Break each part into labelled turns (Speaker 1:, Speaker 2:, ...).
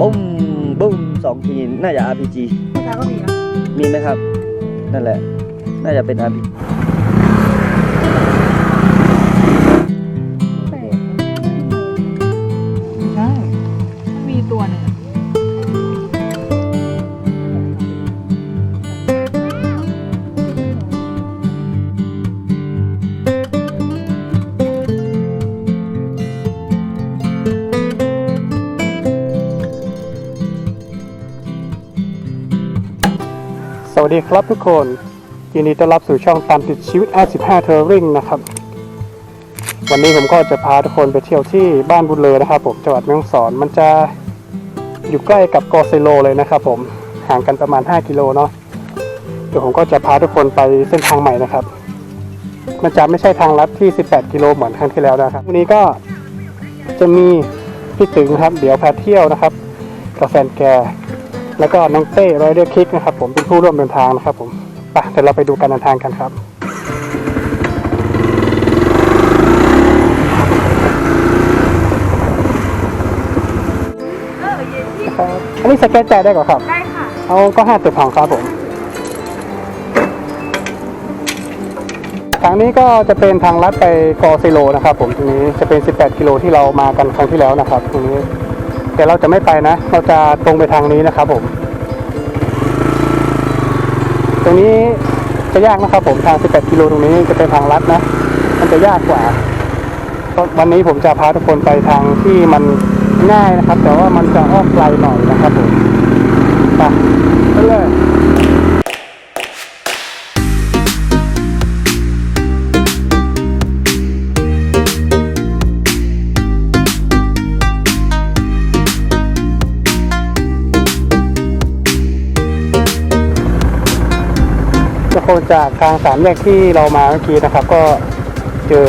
Speaker 1: บุ้มบุ้มสองทีน่าจะ RPG
Speaker 2: ผู้ชายก็มีนะ
Speaker 1: มีไหมครับ นั่นแหละ น่าจะเป็น RPG
Speaker 3: ดีครับทุกคนยินดีต้อนรับสู่ช่องตามติดชีวิต R15 Touring นะครับ วันนี้ผมก็จะพาทุกคนไปเที่ยวที่บ้านบุญเลอนะครับ ผมจังหวัดแม่ฮ่องสอนมันจะอยู่ใกล้กับกอเซโลเลยนะครับ ผมห่างกันประมาณ 5 กิโลเนาะเดี๋ยวผมก็จะพาทุกคนไปเส้นทางใหม่นะครับ มันจะไม่ใช่ทางลัดที่ 18 กิโลเหมือนครั้งที่แล้วนะครับวันนี้ก็จะมีพี่ตึงครับ เดี๋ยวพาเที่ยวนะครับกับแฟนแก แล้วก็น้องเต้ไรเดอร์คิกนะครับผมเป็นผู้ร่วมเดินทางนะครับผมไปเดี๋ยวเราไปดูการเดินทางกันครับครับอันนี้สแกนจ่ายได้ก่อนครับ
Speaker 2: ได้ค่ะ
Speaker 3: เอาก็ห้าตัวของครับผม ทางนี้ก็จะเป็นทางลัดไปกอซิโลนะครับผมตรงนี้จะเป็น 18 กิโลที่เรามากันครั้งที่แล้วนะครับตรงนี้ แต่เราจะไม่ไปนะ เราจะตรงไปทางนี้นะครับผม ตรงนี้จะยากนะครับผมทาง 18 กิโลตรงนี้จะเป็นทางลัดนะ มันจะยากกว่า วันนี้ผมจะพาทุกคนไปทางที่มันง่ายนะครับ แต่ว่ามันจะอ้อมไกลหน่อยนะครับผมไปไปเลย ทุกคนจากทางสามแยกที่เรามาเมื่อกี้นะครับ ก็เจอ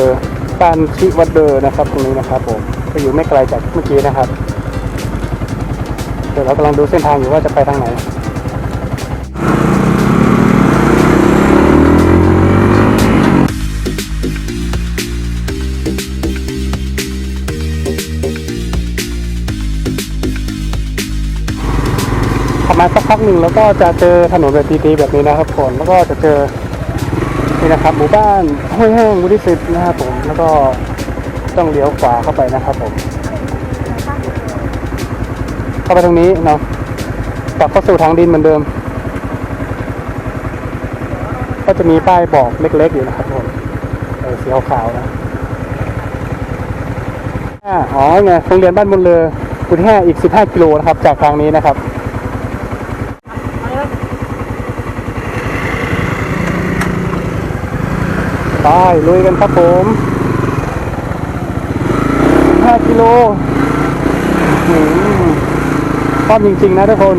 Speaker 3: บ้านชิวัดเดอร์นะครับตรงนี้นะครับผมก็อยู่ไม่ไกลจากเมื่อกี้นะครับ เดี๋ยวเรากำลังดูเส้นทางอยู่ว่าจะไปทางไหน มาสักพักหนึ่งแล้วก็จะเจอถนนแบบดีๆแบบนี้นะครับผมแล้วก็จะเจอนี่นะครับ หมู่บ้านห้วยแห้งวุฒิสิทธิ์นะครับผมแล้วก็ต้องเลี้ยวขวาเข้าไปนะครับผม เข้าไปตรงนี้เนาะกลับเข้าสู่ทางดินเหมือนเดิม ก็จะมีป้ายบอกเล็กๆอยู่นะครับผมเออสีขาวๆนะอ๋อไงโรงเรียนบ้านบุญเรือกุฎแห่อีก 15 กิโลนะครับ จากทางนี้นะครับ ไปลุยกันครับผม 5 กิโลอืมชอบจริง ๆ นะทุกคน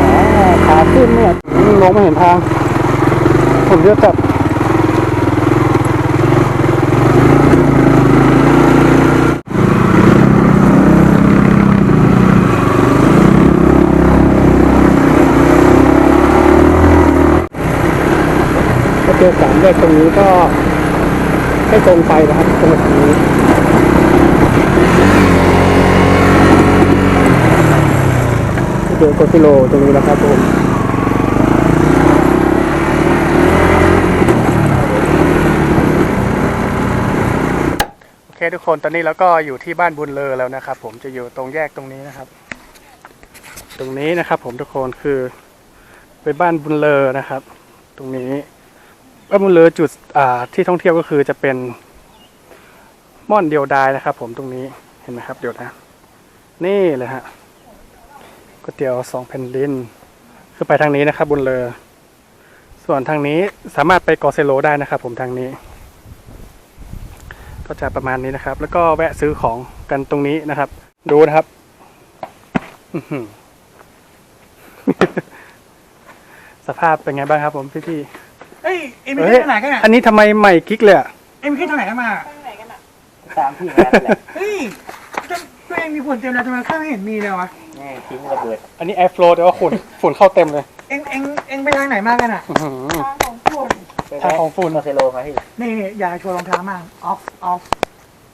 Speaker 3: อ๋อขาขึ้นเนี่ยมมองไม่เห็นทาง ผมจะจับ เจอสามแยกตรงนี้ก็ให้ตรงไปนะครับตรงนี้เจอโกซิโลตรงนี้นะครับผมโอเคทุกคนตอนนี้เราก็อยู่ที่บ้านบุญเลอแล้วนะครับ ผมจะอยู่ตรงแยกตรงนี้นะครับ ตรงนี้นะครับ ผมทุกคนคือเป็นบ้านบุญเลอนะครับ ตรงนี้ บ้าบุญเลอจุดที่ท่องเที่ยวก็คือจะเป็นม่อนเดียวดายนะครับ ผมตรงนี้เห็นไหมครับ เดี๋ยวนะ นี่เลยฮะก๋วยเตี๋ยวสองแผ่นดินคือไปทางนี้นะครับ บุญเลอส่วนทางนี้สามารถไปกอเซโลได้นะครับ ผมทางนี้ ก็จะประมาณนี้นะครับ แล้วก็แวะซื้อของกันตรงนี้นะครับ ดูนะครับสภาพเป็นไงบ้างครับ ผมพี่ๆ
Speaker 2: อ้ยเอ็ม
Speaker 3: เฮ้
Speaker 2: ไม่
Speaker 3: ย
Speaker 2: ขึ้นทางไหนกันอะ
Speaker 3: อันนี้ทำไมใหม่กิ๊กเลยอะ
Speaker 2: เอ็มไม่ขึ้นทางไหนกันมา
Speaker 1: ตามที่นั่นแหละ
Speaker 2: เฮ้ยจะตัวเองมีฝุ่นเต็มแล้วทำไมข้างไม่เห็นมีเลยวะ
Speaker 1: นี่ทิ้งระเบิด
Speaker 3: อันนี้แอร์ฟลูแต่ว่าฝุ่นฝุ่นเข้าเต็มเลย
Speaker 2: เอ็งเอ็งเอ็งไปทางไหนมากันอะ
Speaker 3: อื้อหือค่าของฝุ่น
Speaker 1: คาเซโลครับพี่
Speaker 2: นี่นี่อย่าโชว์รองเท้ามากออฟออฟ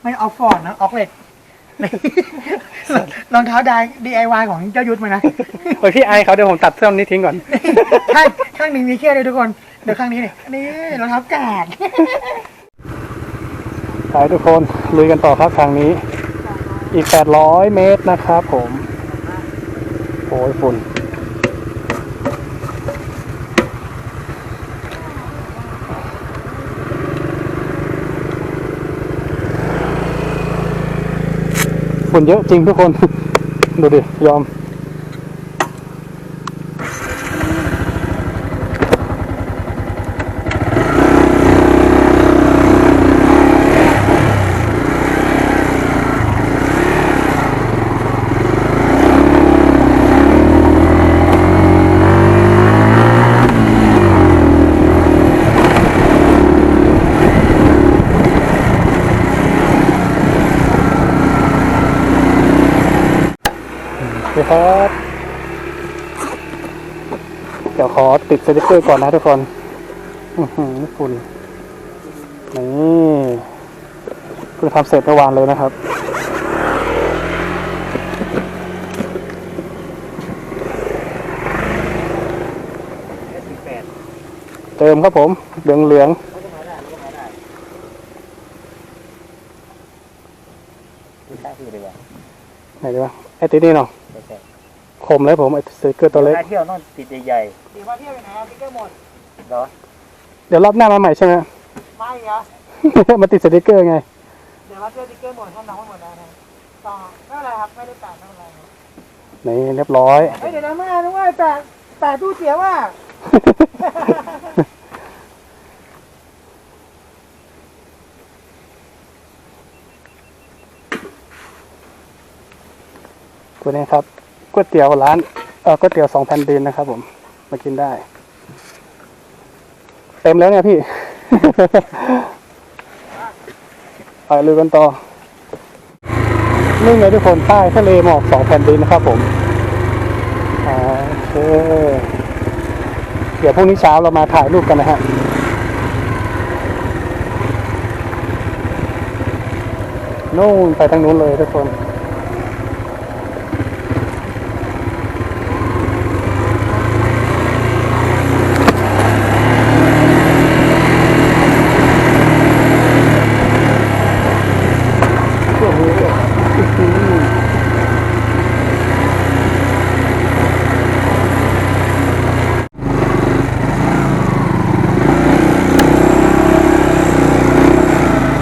Speaker 2: ไม่ออฟฟอร์ดนะออกเล็กรองเท้าด DIY ของเจ้ายุทธมานะ
Speaker 3: เฮ้ยพี่ไอเขาเดี๋ยวผมตัดเสื้อนี้ทิ้งก่อน
Speaker 2: ข้างข้างหนึ่งมีเขี้ยวเลยทุกคน เดี๋ยวข้างนี้นี่นี่รองเท้ากาด
Speaker 3: ไปทุกคนลุยกันต่อครับทางนี้ อีก 800 เมตรนะครับผมโอ้ยฝุ่นฝุ่นเยอะจริงทุกคน ดูดิ ยอม สวัสดีครับ เดี๋ยวขอติด สติกเกอร์ก่อนนะทุกคนอื้อหือฝุ่นนี่เพิ่งทำเสร็จเมื่อวานเลยนะครับเติมครับผมเหลืองเหลือง
Speaker 1: ดูใต้พี่ดีกว่า
Speaker 3: ไหนดีวะไอ้ติดนี่เนาะ คมเลยผมไอ้สติกเกอร์ตัวเล็ก
Speaker 1: ถ้าเที่ยวต้องติดใหญ่
Speaker 2: ดีว่าเที่ยวไปไหนอะพี่ก็หมด
Speaker 1: ๆเหรอ
Speaker 3: เดี๋ยวรอบหน้ามาใหม่ใช่ไหม
Speaker 2: ไม่เหรอ
Speaker 3: มาติดสติกเกอร์ไง
Speaker 2: เดี๋ยวว่าเที่ยวติ๊กเกอร์หมดท่านน้องหมดแล้วนะต่อไม่เป็นไรครับไม่ได้แปะไม่เป็นไรครับ
Speaker 3: นี่เรียบร้อย
Speaker 2: เฮ้ยเดี๋ยวนะมานึกว่าแปะแปะตู้เสียว่า
Speaker 3: ตัวนี้ครับ ก๋วยเตี๋ยวร้านเออก๋วยเตี๋ยวสองแผ่นดินนะครับ ผมมากินได้ เต็มแล้วเนี่ยพี่ ไปลุยกันต่อนี่ไงทุกคนใต้ทะเลหมอกสองแผ่นดินนะครับ ผมโอเคเดี๋ยวพรุ่งนี้เช้าเรามาถ่ายรูปกันนะฮะนู่นไปทางนู้นเลยทุกคน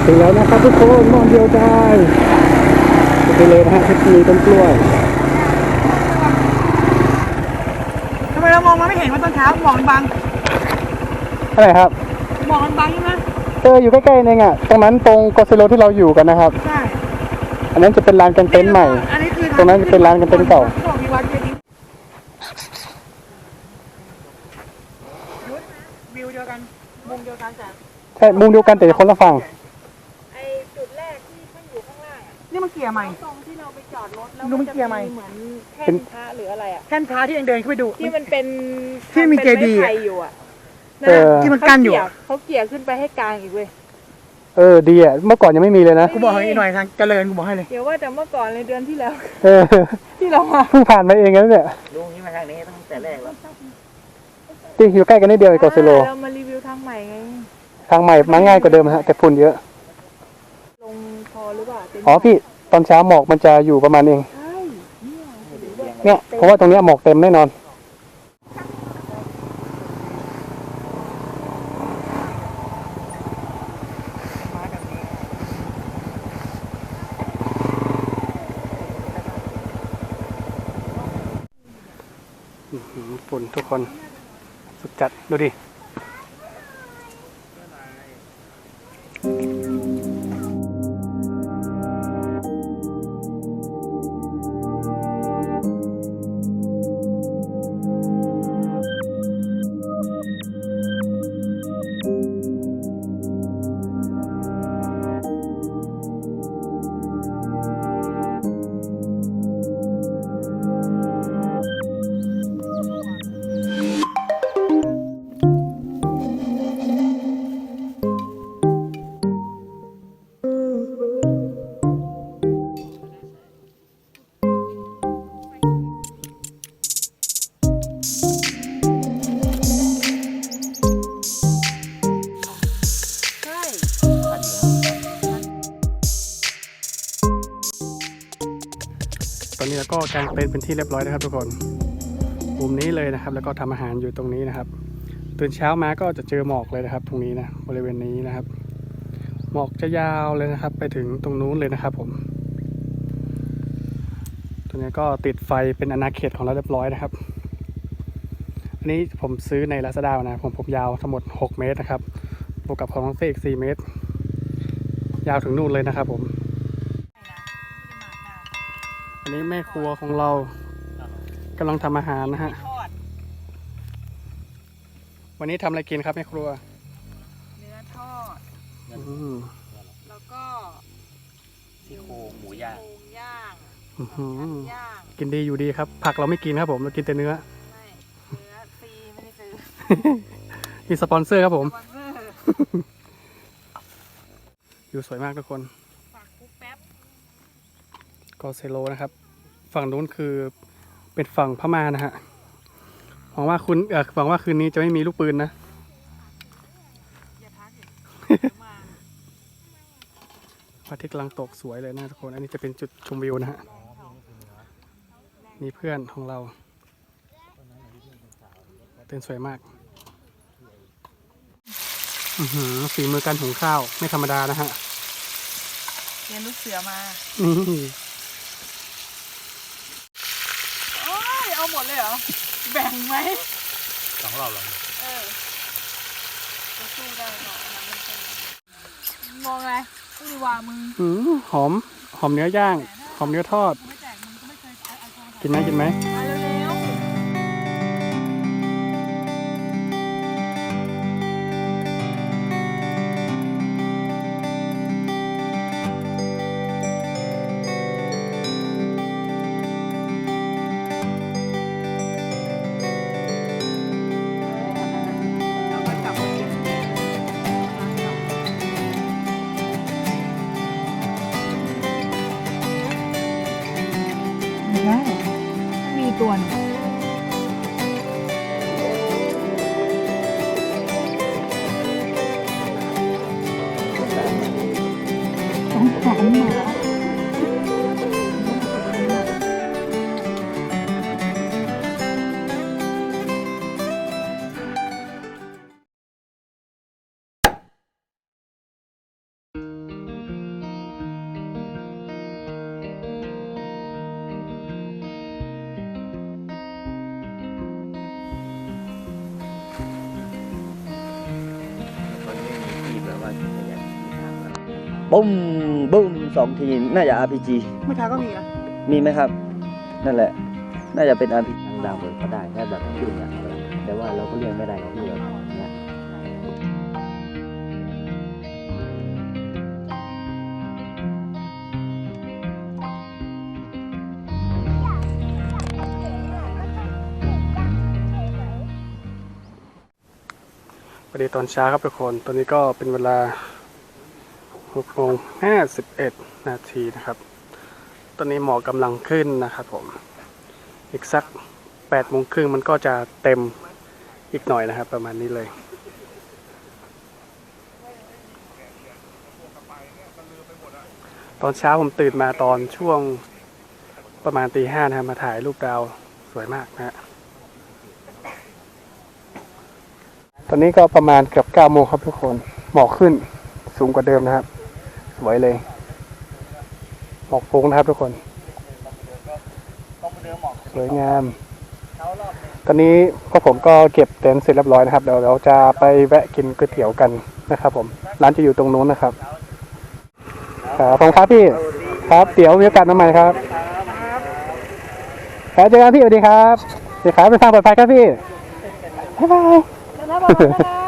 Speaker 3: ถึงแล้ว นะครับทุกคนมองเดียวได้ไปเลยนะฮะที่มีต้นกล้วย
Speaker 2: ทำไมเรามองมาไม่เห็นว่าตอนเช้าหมอกมันบัง
Speaker 3: อะไรครับ
Speaker 2: หมอกมันบังใช่ไหม
Speaker 3: เอออยู่ใกล้ๆเองอะตรงนั้นตรงกอซิโลที่เราอยู่กันนะครับ
Speaker 2: ใช่
Speaker 3: อันนั้นจะเป็นลานกางเต็นท์ใหม่
Speaker 2: อันนี้คือ
Speaker 3: ตรงนั้นเป็นร้านกางเต็นท์เก่า
Speaker 2: บอกมีวัดเจดีย์วิวเดียวกันมุมเดียวกันแต่
Speaker 3: ใช่มุมเดียวกันแต่คนละฝั่ง
Speaker 4: กีย
Speaker 2: ร์ใหม่
Speaker 4: ตรงที่เราไปจอดรถแล้ว
Speaker 2: ดูมัน
Speaker 4: จะ
Speaker 2: เกียร์ไหม
Speaker 4: เหมือนแท่
Speaker 3: เป็น
Speaker 4: นพระหรืออะไรอะ
Speaker 2: แท่นพระที่เองเดินขึ้นไปดู
Speaker 4: ที่มันเป็น
Speaker 2: ที่มี
Speaker 4: ป็น
Speaker 2: เจดีย์
Speaker 4: ไม้ไผ่อยู่อะ
Speaker 3: เออ
Speaker 2: ที่มันกั้นอยู่
Speaker 4: เขาเกี่ยเขาเกี่ยขึ้นไปให้กลางอีกเว้ย
Speaker 3: เออดีอะเมื่อก่อนยังไม่มีเลยนะ
Speaker 2: กูบอกให้อีกหน่อยทางเจริญกูบอกให้เลย
Speaker 4: เดี๋ยวว่าแต่เมื่อก่อนเลยเดือนที่แล้ว
Speaker 3: เออ
Speaker 4: ที่เรามา
Speaker 3: เพิ่งผ่านมาเองนะเนี่ย
Speaker 1: ลุงนี่มาทางนี้ตั้งแต่แรกแล้ว
Speaker 3: ที่อยู่ใกล้กันนิดเดียวกับกอซิโล
Speaker 4: เรามารีวิวทางใหม่ไง
Speaker 3: ทางใหม่มาง่ายกว่าเดิมฮะแต่ฝุ่นเยอะ
Speaker 4: ลงพอหรือเปล่าเต็ม
Speaker 3: อ๋อพี่ ตอนเช้าหมอกมันจะอยู่ประมาณเอง
Speaker 4: ใช่เนี่ย
Speaker 3: เนี่ยเพราะว่าตรงเนี้ยหมอกเต็มแน่นอนอื้อหือฝุ่นทุกคนสุดจัด ดูดิ กางเต็นท์เป็นที่เรียบร้อยนะครับทุกคนมุมนี้เลยนะครับ แล้วก็ทำอาหารอยู่ตรงนี้นะครับ ตื่นเช้ามาก็จะเจอหมอกเลยนะครับ ตรงนี้นะบริเวณนี้นะครับ หมอกจะยาวเลยนะครับ ไปถึงตรงนู้นเลยนะครับผมตรงนี้ก็ติดไฟเป็นอาณาเขตของเราเรียบร้อยนะครับ อันนี้ผมซื้อในลาซาด้านะผมผมยาวทั้งหมด 6 เมตรนะครับบวกกับของน้องเต้อีก4เมตร ยาวถึงนู่นเลยนะครับผม นนี้แม่ครัวของเรากำลังทำอาหารนะฮะ
Speaker 2: ทอด
Speaker 3: วันนี้ทำอะไรกินครับแม่ครัว
Speaker 4: เนื้อทอด
Speaker 3: อืม
Speaker 4: แล้วก็
Speaker 1: ซี่โครงหมูย่าง
Speaker 4: โครงย่าง
Speaker 3: อื้อหือ
Speaker 4: ย่าง
Speaker 3: กินดีอยู่ดีครับ ผักเราไม่กินครับผม เรากินแต่เนื้อ
Speaker 4: ไม่เนื้อฟรีไม่ได้ซื้อ
Speaker 3: มีสปอนเซอร์ครับผม
Speaker 4: สปอนเซอร์
Speaker 3: อยู่สวยมากทุกคน
Speaker 4: ฝากคุกแป๊บ
Speaker 3: ก็เซโลนะครับ ฝั่งนู้นคือเป็นฝั่งพม่านะฮะหวังว่าคุณเออหวังว่าคืนนี้จะไม่มีลูกปืนนะ
Speaker 4: อย่าทักอีกเดี๋ยวมา
Speaker 3: พระอาทิตย์กำลังตกสวยเลยนะทุกคน อันนี้จะเป็นจุดชมวิวนะฮะมีเพื่อนของเราเต้นสวยมากอือหือฝีมือการหุงข้าว ไม่ธรรมดานะฮะ
Speaker 4: เรียนลูกเสือมา
Speaker 3: นี่
Speaker 4: โอ้ย เอาหมดเลยเหรอ แบ่งไหม
Speaker 1: สองรอบแล้ว
Speaker 4: เออจะสู้ได้หรอนะมันเป็นมองอะไรอุ้ยวามึง
Speaker 3: อืมหอม หอมเนื้อย่าง หอมเนื้อทอด
Speaker 4: ไม่แจกมึงก็ไม่เคยเอาเอาเอา
Speaker 3: กินไหมกินไหม
Speaker 4: แบบ
Speaker 1: บุ้มบุ้มสองทีน่าจะ RPG
Speaker 2: เมื่อเช้าก็มีนะ
Speaker 1: มีไหมครับ นั่นแหละ น่าจะเป็น RPG ทางดาวบนก็ได้ถ้าแบบขึ้นอย่างไรแต่ว่าเราก็เรียกไม่ได้นะที่แบบเนี้ย
Speaker 3: สวัสดีตอนเช้าครับทุกคน ตอนนี้ก็เป็นเวลา 6โมง51นาทีนะครับ ตอนนี้หมอกกำลังขึ้นนะครับผม อีกสัก8โมงครึ่งมันก็จะเต็มอีกหน่อยนะครับ ประมาณนี้เลยตอนเช้าผมตื่นมาตอนช่วงประมาณตีห้านะครับมาถ่ายรูปดาวสวยมากนะฮะ ตอนนี้ก็ประมาณเกือบเก้าโมงครับทุกคน หมอกขึ้นสูงกว่าเดิมนะครับ สวยเลยหมอกฟุ้งนะครับทุกคน สวยงาม ตอนนี้พวกผมก็เก็บเต็นท์เสร็จเรียบร้อยนะครับเดี๋ยวเราจะไปแวะกินก๋วยเตี๋ยวกันนะครับ ผมร้านจะอยู่ตรงนู้นนะครับครับผมครับพี่ครับเดี๋ยวมีโอกาสมาใหม่ครับครับเจอกันพี่สวัสดีครับสวัสดีครับไปทางปลอดภัยครับพี่บ๊ายบาย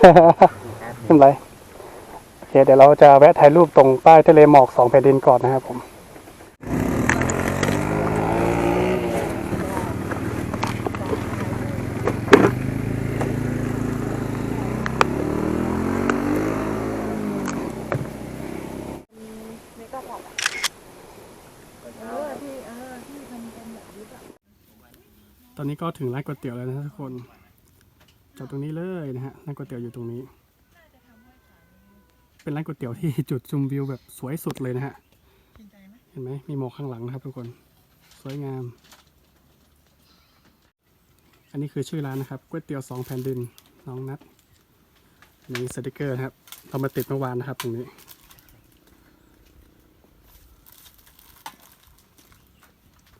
Speaker 3: ไม่เป็นไรโอเคเดี๋ยวเราจะแวะถ่ายรูปตรงป้ายทะเลหมอกสองแผ่นดินก่อนนะครับผมตอนนี้ก็ถึงร้านก๋วยเตี๋ยวแล้วนะทุกคน จอดตรงนี้เลยนะฮะร้านก๋วยเตี๋ยวอยู่ตรงนี้ เป็นร้านก๋วยเตี๋ยวที่จุดชมวิวแบบสวยสุดเลยนะฮะเห็นไหมมีหมอกข้างหลังนะครับทุกคนสวยงาม อันนี้คือชื่อร้านนะครับก๋วยเตี๋ยวสองแผ่นดินน้องนัดมีสติกเกอร์นะครับเรามาติดเมื่อวานนะครับตรงนี้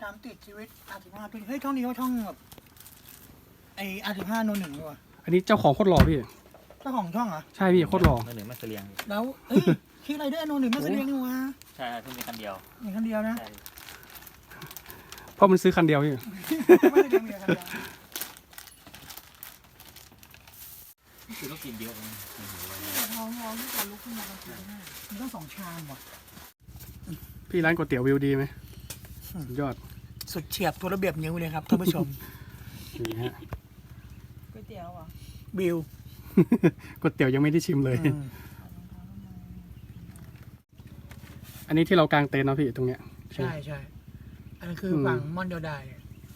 Speaker 2: ตามติดชีวิตอาร์ติห้าเฮ้ยช่องนี้เขาช่องแบบไออาร์ติห้าโนหนึ่งด้วย
Speaker 3: อันนี้เจ้าของโคตรหล่อพี่
Speaker 2: เจ้าของช่องเหรอ
Speaker 3: ใช่พี่โคตรหล่อ
Speaker 1: หนึ่งไม่เสลียง
Speaker 2: แล้วเอ้ยชื่ออะไรด้วยโนหนึ่งมาแสดงนี่วะ
Speaker 1: ใช่ครับเพิ่งมีคันเดียว
Speaker 2: มีคนเดียวนะ
Speaker 1: ใช่
Speaker 3: เพราะมันซื้อคันเดียวพี่
Speaker 2: ไม่ได้เดียวคนเดียว
Speaker 1: คือต้องกินเยอะ
Speaker 4: ท้องร้องที่จะลุกขึ้นมาตอนตีห้า
Speaker 2: มีต้องสองชามว่ะ
Speaker 3: พี่ร้านก๋วยเตี๋ยววิวดีไหมสุดยอด
Speaker 2: สุดเฉียบตัวระเบียบนิ้วเลยครับท่านผู้ชม
Speaker 3: นี่ฮะ
Speaker 4: ก๋วยเตี๋ยวอะ
Speaker 2: บิว
Speaker 3: ก๋วยเตี๋ยวยังไม่ได้ชิมเลย
Speaker 2: อืม
Speaker 3: อันนี้ที่เรากางเต็นท์เนาะพี่ตรงเนี้ย
Speaker 2: ใช่ใช่อันนั้นคืออ
Speaker 3: ม
Speaker 2: ฝั่งมอนเดียวดาย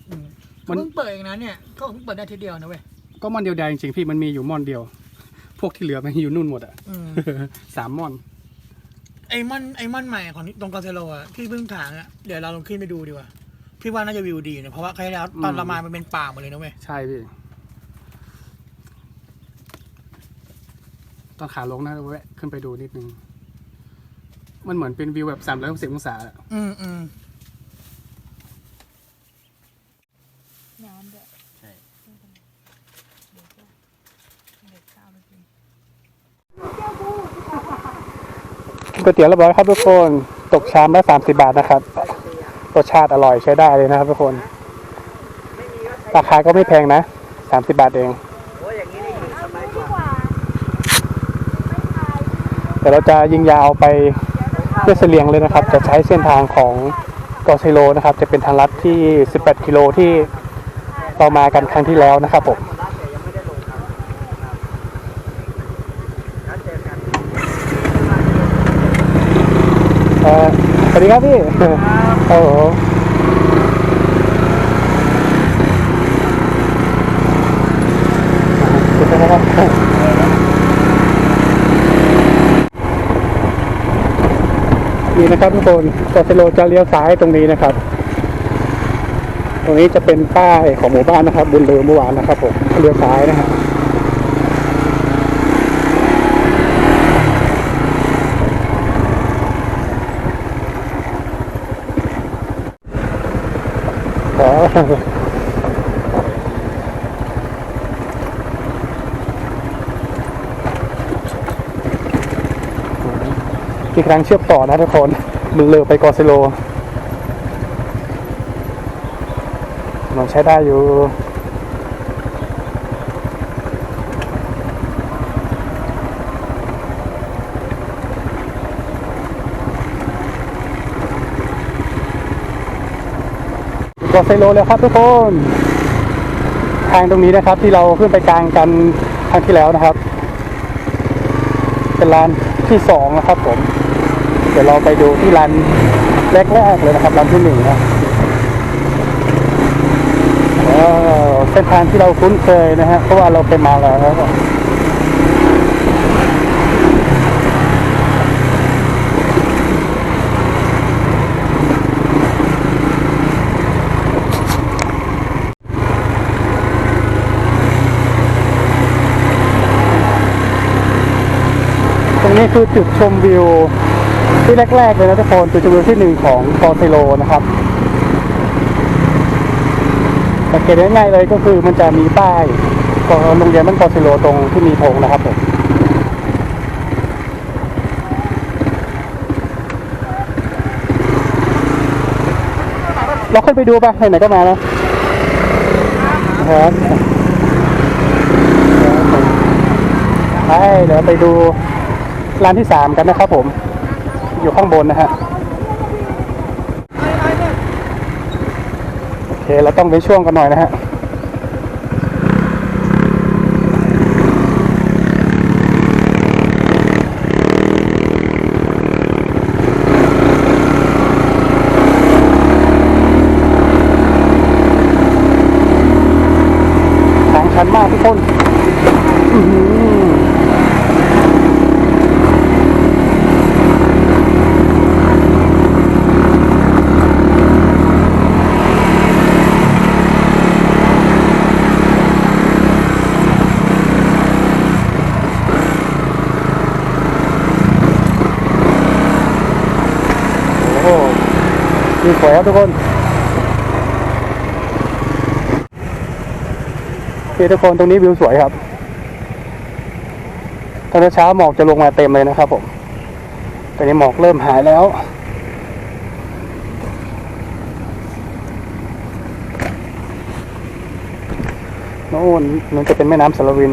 Speaker 2: อืม
Speaker 3: มัน
Speaker 2: เขาเพิ่งเปิดเองนะเนี่ยก็เพิ่งเปิดได้ทีเดียวนะเว้ย
Speaker 3: ก็ม่อนเดียวดายจริงๆพี่มันมีอยู่ม่อนเดียว พวกที่เหลือมันอยู่นู่นหมดอะ
Speaker 2: อืม
Speaker 3: สามม่อน
Speaker 2: ไอ้มอนไอ้มอนใหม่ของตรงกาเซโลอะที่เพิ่งถางอะเดี๋ยวเราลองขึ้นไปดูดีกว่าพี่ว่าน่าจะวิวดีนะเพราะว่าครั้งที่แล้วตอนเรามามันเป็นป่าหมดเลยนะเว้ย
Speaker 3: ใช่พี่ ตอนขาลงนะแวะขึ้นไปดูนิดนึง มันเหมือนเป็นวิวแบบสามร้อยหกสิบองศาอะ
Speaker 2: อืมอืม
Speaker 4: น้ำด้วย
Speaker 1: ใช่
Speaker 4: เดี๋ยวก็เด็กข้าวไปกิน
Speaker 3: ก๋วยเตี๋ยวเรียบร้อยครับทุกคน ตกชามละสามสิบาทนะครับ รสชาติอร่อยใช้ได้เลยนะครับทุกคน ราคาก็ไม่แพงนะสามสิบาทเอง แต่เราจะยิงยาวไปเพื่อเสลียงเลยนะครับ จะใช้เส้นทางของกอไซโลนะครับ จะเป็นทางลัดที่ 18 กิโลที่เรามากันครั้งที่แล้วนะครับผมเอ่อสวัสดีครับพี่โอ้โห นี่นะครับทุกคนกอไซโลจะเลี้ยวซ้ายตรงนี้นะครับ ตรงนี้จะเป็นป้ายของหมู่บ้านนะครับ บุญเรือเมื่อวานนะครับผมเลี้ยวซ้ายนะครับอ๋อ อีกครั้งเชื่อมต่อนะทุกคนบุญเรือไปกอซิโลมันใช้ได้อยู่กดไซโลเลยครับทุกคน ทางตรงนี้นะครับที่เราขึ้นไปกลางกันครั้งที่แล้วนะครับ เป็นลานที่สองนะครับผม เดี๋ยวเราไปดูที่ลานแรกๆเลยนะครับลานที่หนึ่งนะเส้นทางที่เราคุ้นเคยนะฮะเพราะว่าเราเคยมาแล้วครับตรงนี้คือจุดชมวิว ที่แรกๆเลยนะทุกคนจุดชมวิวที่หนึ่งของกอเซโลนะครับสังเกตง่ายๆเลยก็คือมันจะมีป้ายของโรงเรียนบ้านกอซิโลตรงที่มีธงนะครับผมเราขึ้นไปดูป่ะไหนๆก็มาแล้วครับไปเดี๋ยวไปดูร้านที่สามกันนะครับผม อยู่ข้างบนนะฮะโอเคเราต้องไปช่วงกันหน่อยนะฮะ โห มีสวยครับทุกคนนี่ทุกคนตรงนี้วิวสวยครับตอนเช้าหมอกจะลงมาเต็มเลยนะครับผมตอนนี้หมอกเริ่มหายแล้วโน่นมันจะเป็นแม่น้ำสารวิน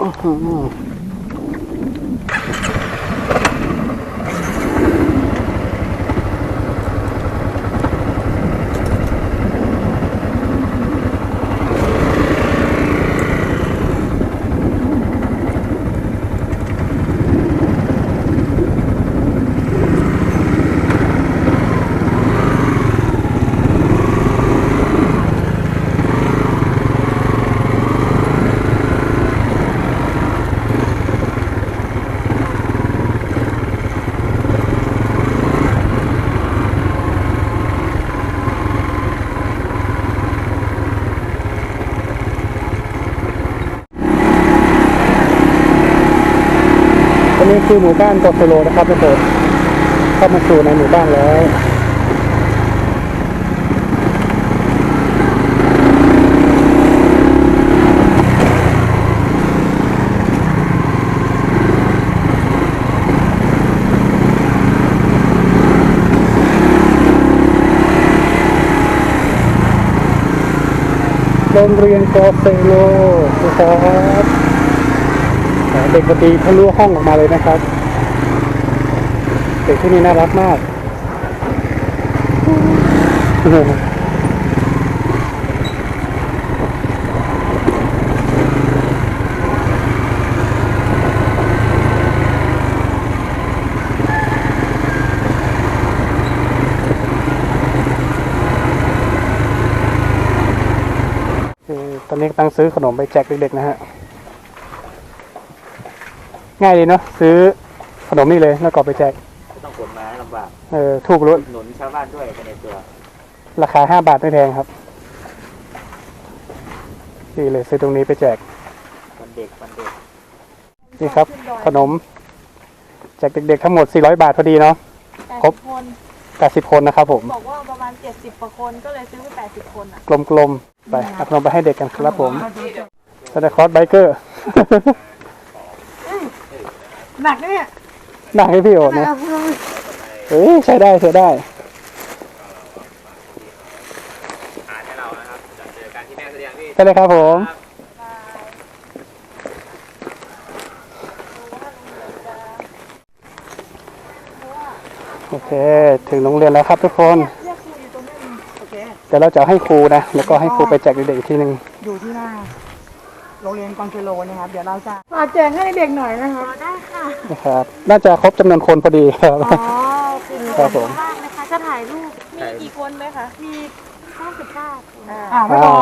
Speaker 3: อื้ คือหมู่บ้านโกเซโลนะครับทุกคนเข้ามาสู่ในหมู่บ้านแล้วโรงเรียนโกเซโลนะครับอ่า เด็กปฏีทะลุห้องออกมาเลยนะครับ เด็กที่นี่น่ารักมากตอนนี้กำลังซื้อขนมไปแจกเด็กๆนะฮะ ง่ายดีเนาะซื้อขนมนี่เลยแล้วก็ไปแจก
Speaker 1: ไม่ต้องขนมาลำบาก
Speaker 3: เออถูกร
Speaker 1: อุ
Speaker 3: ถ
Speaker 1: ดหนุนชาวบ้านด้วยไปในตัว
Speaker 3: ราคาห้าบาทไม่แพงครับนี่เลยซื้อตรงนี้ไปแจก
Speaker 1: วันเด็กวันเด็ก
Speaker 3: นี่ครับ ขนมแจกเด็กๆทั้งหมด 400 บาทพอดีเนาะ ครบ
Speaker 4: คน
Speaker 3: 80 คนนะครับผม
Speaker 4: บอกว่าประมาณ 70กว่าคนก็เลยซื้อไป80 คนอะ
Speaker 3: กลมๆ ไปเอาขนมไปให้เด็กกันครับผมซานตาคลอสไบเกอร์
Speaker 2: หนักเนี่ย
Speaker 3: หนักให้พี่โอเนี่ยเอ้ยใช้ได้ใช้ได้
Speaker 1: หาให้เรานะครับจะเจอกันที่แม่เสดียงพี่
Speaker 3: ใช่เลยครับผมโอเค ถึงโรงเรียนแล้วครับทุกคน
Speaker 2: เรียกครูอยู่ตรงนี้โอเค
Speaker 3: เดี๋ยวเราจะให้ครูนะ แล้วก็ให้ครูไปแจกเด็กๆอีกทีหนึ่ง
Speaker 2: อยู่ที่หน้า โรงเรียนกองเจโลนะครับเดี๋ยวเราจะมาแจกให้เด็กหน่อยนะครับ
Speaker 4: ได้ค่ะ
Speaker 3: นะครับ น่าจะครบจำนวนคนพอดีครับ
Speaker 4: อ๋อคือ
Speaker 3: ครับผม
Speaker 4: มากนะคะจะถ่ายรูปมีกี่คนไหมคะมี99คน
Speaker 2: อ่าไม่
Speaker 3: อ่า
Speaker 2: พอ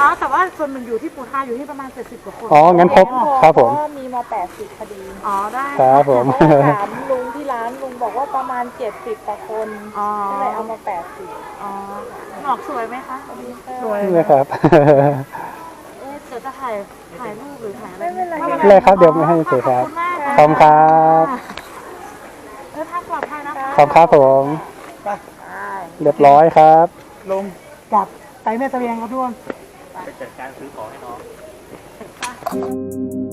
Speaker 4: อ๋อแต่ว่าคนมันอยู่ที่ปูทาอยู่ที่ประมาณ70กว่าคน
Speaker 3: อ๋อ งั้นครบครับผม
Speaker 4: เพาะว่ามีมา 80พอดีอ๋อได้
Speaker 3: ครับผม
Speaker 4: เพาะว่าถามลุงที่ร้านลุงบอกว่าประมาณ 70กว่าคน
Speaker 2: อ๋อ
Speaker 4: ก็เลยเอามา 80อ๋อหมอกสวยไหมคะดีค่ะ
Speaker 2: สวย
Speaker 3: นี่ครับ
Speaker 4: เอ๊ะเดี๋ยวจะถ่ายถ่ายรูปหรือถ่ายอะไร
Speaker 2: ไม่เป็นไร
Speaker 3: ไม่เป็นไรครับเดี๋ยวไม่ให้เสียครับ
Speaker 4: ขอบคุณมาก
Speaker 3: ขอบคุณครับ
Speaker 4: เออทางปลอดภัยนะคะ
Speaker 3: ขอบคุณครับผม
Speaker 2: ไป
Speaker 3: เรียบร้อยครับ
Speaker 2: ลงกลับไปแม่เสลียงครับทุกคน
Speaker 1: ไปจัดการซื้อของให้น้อง